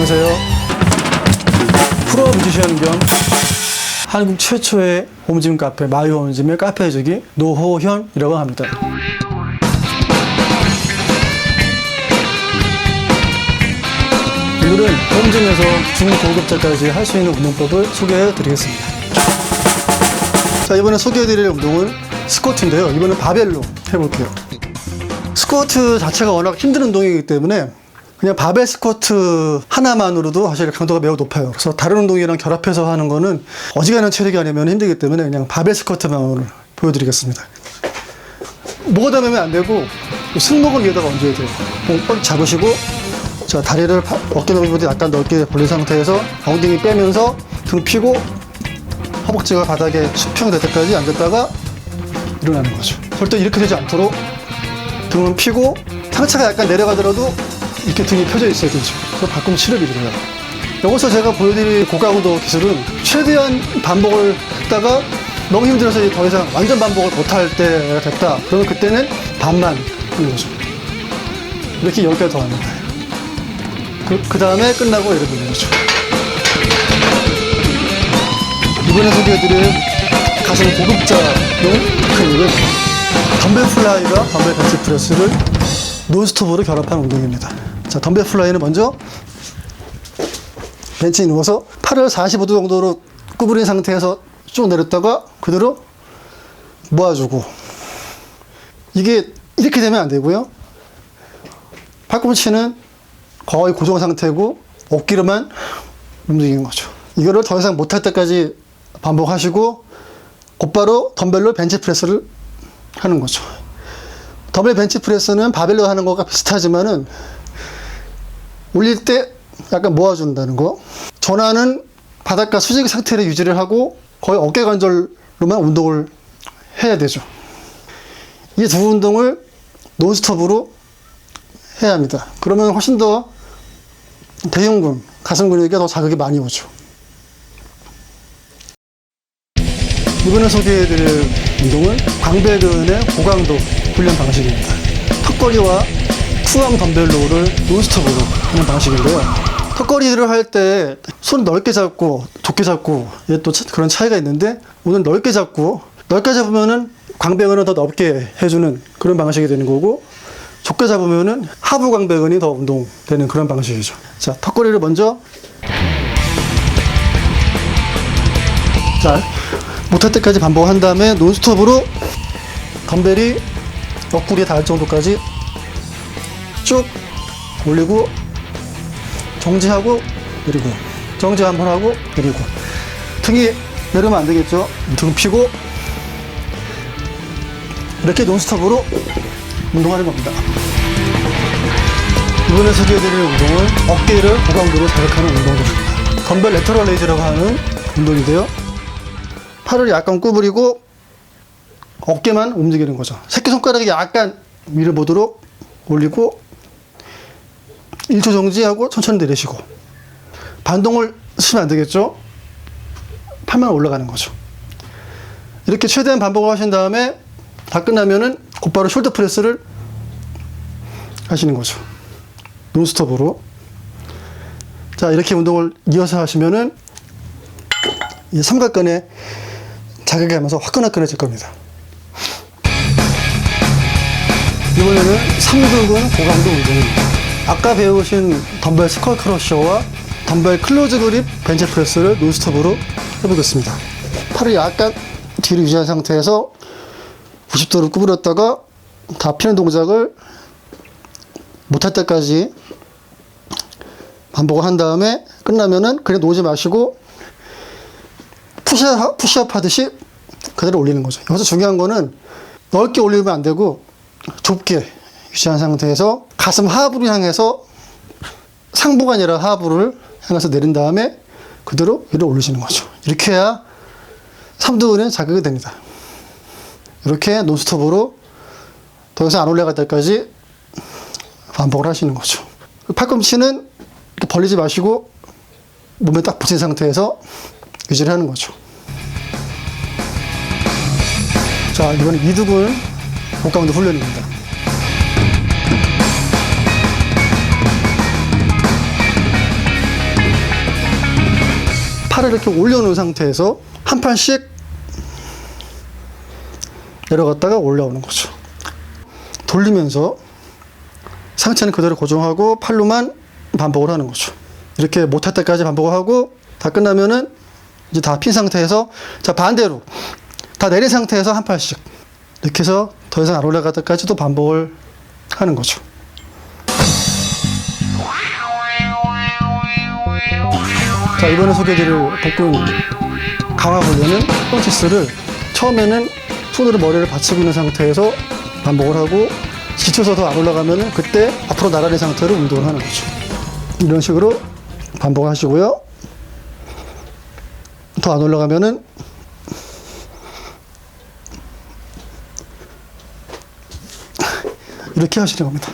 안녕하세요. 프로 뮤지션 겸 한국 최초의 홈짐 카페 마유 홈짐의 카페 해주기 노호현이라고 합니다. 오늘은 홈짐에서 중고급자까지 할 수 있는 운동법을 소개해 드리겠습니다. 자, 이번에 소개해 드릴 운동은 스쿼트인데요. 이번엔 바벨로 해볼게요. 스쿼트 자체가 워낙 힘든 운동이기 때문에 그냥 바벨 스쿼트 하나만으로도 사실 강도가 매우 높아요. 그래서 다른 운동이랑 결합해서 하는 거는 어지간한 체력이 아니면 힘들기 때문에 그냥 바벨 스쿼트만 오늘 보여드리겠습니다. 목을 담으면 안 되고 승모근 위에다가 얹어야 돼요. 꽉 잡으시고 자 다리를 바- 어깨 넓이보다 약간 넓게 벌린 상태에서 엉덩이 빼면서 등 펴고 허벅지가 바닥에 수평될 때까지 앉았다가 일어나는 거죠. 절대 이렇게 되지 않도록 등은 피고 상체가 약간 내려가더라도 이렇게 등이 펴져 있어야 되죠. 그래서 발꿈치를 밀어요. 여기서 제가 보여드릴 고강도 기술은 최대한 반복을 했다가 너무 힘들어서 더 이상 완전 반복을 못할 때가 됐다. 그러면 그때는 반만 하는 거죠. 이렇게 10개 더 합니다. 그, 그 다음에 끝나고 이렇게 되는 거죠. 이번에 소개해드릴 가장 고급자용 테크닉은 덤벨 플라이와 덤벨 벤치 프레스를 논스톱으로 결합한 운동입니다. 자, 덤벨 플라이는 먼저 벤치에 누워서 팔을 45도 정도로 구부린 상태에서 쭉 내렸다가 그대로 모아주고 이게 이렇게 되면 안 되고요. 팔꿈치는 거의 고정 상태고 어깨로만 움직이는 거죠. 이거를 더 이상 못할 때까지 반복하시고 곧바로 덤벨로 벤치 프레스를 하는 거죠. 덤벨 벤치 프레스는 바벨로 하는 것과 비슷하지만은 올릴 때 약간 모아준다는 거. 전환은 바닥과 수직 상태를 유지를 하고 거의 어깨 관절로만 운동을 해야 되죠. 이 두 운동을 논스톱으로 해야 합니다. 그러면 훨씬 더 대흉근, 가슴 근육에 더 자극이 많이 오죠. 이번에 소개해드릴 운동은 광배근의 고강도 훈련 방식입니다. 턱걸이와 투암 덤벨로를 논스톱으로 하는 방식인데요. 턱걸이를 할 때 손 넓게 잡고 좁게 잡고 이게 그런 차이가 있는데 오늘 넓게 잡고 넓게 잡으면은 광배근을 더 넓게 해주는 그런 방식이 되는 거고 좁게 잡으면은 하부 광배근이 더 운동되는 그런 방식이죠. 자, 턱걸이를 먼저 자, 못할 때까지 반복한 다음에 논스톱으로 덤벨이 옆구리에 닿을 정도까지 쭉 올리고 정지하고 내리고 정지 한번 하고 내리고 등이 내리면 안 되겠죠? 등 피고 이렇게 논스톱으로 운동하는 겁니다. 이번에 소개해드릴 운동은 어깨를 고강도로 자극하는 운동입니다. 덤벨 레터럴 레이즈라고 하는 운동인데요. 팔을 약간 구부리고 어깨만 움직이는 거죠. 새끼손가락이 약간 밀어보도록 올리고 1초 정지하고 천천히 내리시고 반동을 쓰면 안 되겠죠? 팔만 올라가는 거죠. 이렇게 최대한 반복을 하신 다음에 다 끝나면은 곧바로 숄더 프레스를 하시는 거죠. 논스톱으로. 자, 이렇게 운동을 이어서 하시면은 이 삼각근에 자극이 하면서 화끈화끈해질 겁니다. 이번에는 3등분 고강도 운동입니다. 아까 배우신 덤벨 스컬 크러셔와 덤벨 클로즈 그립 벤치 프레스를 논스톱으로 해보겠습니다. 팔을 약간 뒤로 유지한 상태에서 90도로 구부렸다가 다 피는 동작을 못할 때까지 반복을 한 다음에 끝나면은 그냥 놓지 마시고 푸시업, 푸시업 하듯이 그대로 올리는 거죠. 여기서 중요한 거는 넓게 올리면 안 되고 좁게 유지한 상태에서 가슴 하부를 향해서 상부가 아니라 하부를 향해서 내린 다음에 그대로 위로 올리시는 거죠. 이렇게 해야 삼두근에 자극이 됩니다. 이렇게 논스톱으로 더 이상 안 올라갈 때까지 반복을 하시는 거죠. 팔꿈치는 벌리지 마시고 몸에 딱 붙인 상태에서 유지를 하는 거죠. 자, 이번엔 이두근 복강도 훈련입니다. 팔을 이렇게 올려놓은 상태에서 한 판씩 내려갔다가 올라오는 거죠. 돌리면서 상체는 그대로 고정하고 팔로만 반복을 하는 거죠. 이렇게 못할 때까지 반복을 하고 다 끝나면은 이제 다 핀 상태에서 자 반대로 다 내린 상태에서 한 팔씩 이렇게 해서 더 이상 안 올라갈 때까지도 반복을 하는 거죠. 자 이번에 소개드릴 복근 강화 훈련은 펀치스를 처음에는 손으로 머리를 받치고 있는 상태에서 반복을 하고 지쳐서 더 안 올라가면은 그때 앞으로 나란히 상태로 운동을 하는 거죠. 이런 식으로 반복하시고요. 더 안 올라가면은 이렇게 하시는 겁니다.